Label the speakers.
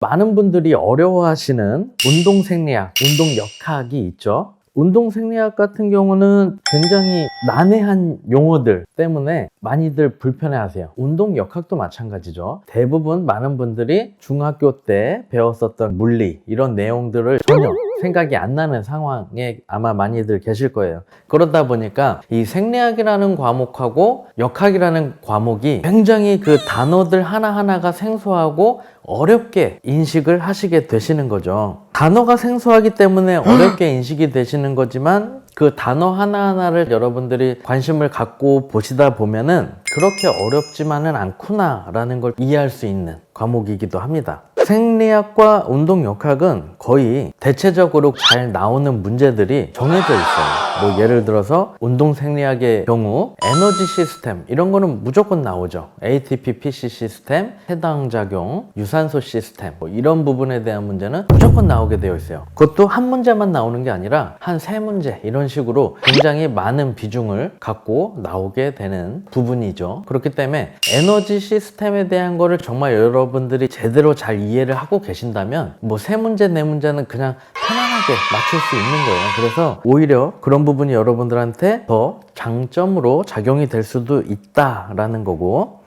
Speaker 1: 많은 분들이 어려워하시는 운동 생리학, 운동 역학이 있죠. 운동 생리학 같은 경우는 굉장히 난해한 용어들 때문에 많이들 불편해하세요. 운동 역학도 마찬가지죠. 대부분 많은 분들이 중학교 때 배웠었던 물리 이런 내용들을 전혀 생각이 안 나는 상황에 아마 많이들 계실 거예요. 그러다 보니까 이 생리학이라는 과목하고 역학이라는 과목이 굉장히 그 단어들 하나하나가 생소하고 어렵게 인식을 하시게 되시는 거죠. 단어가 생소하기 때문에 어렵게 인식이 되시는 거지만 그 단어 하나하나를 여러분들이 관심을 갖고 보시다 보면은 그렇게 어렵지만은 않구나라는 걸 이해할 수 있는 과목이기도 합니다. 생리학과 운동 역학은 거의 대체적으로 잘 나오는 문제들이 정해져 있어요. 뭐 예를 들어서 운동 생리학의 경우 에너지 시스템 이런 거는 무조건 나오죠. ATP PC 시스템, 해당 작용, 유산소 시스템 뭐 이런 부분에 대한 문제는 무조건 나오게 되어 있어요. 그것도 한 문제만 나오는 게 아니라 한 세 문제 이런 식으로 굉장히 많은 비중을 갖고 나오게 되는 부분이죠. 그렇기 때문에 에너지 시스템에 대한 거를 정말 여러분들이 제대로 잘 이해를 하고 계신다면 뭐 세 문제 네 문제는 그냥 편안하게 맞출 수 있는 거예요. 그래서 오히려 그런 부분이 여러분들한테 더 장점으로 작용이 될 수도 있다라는 거고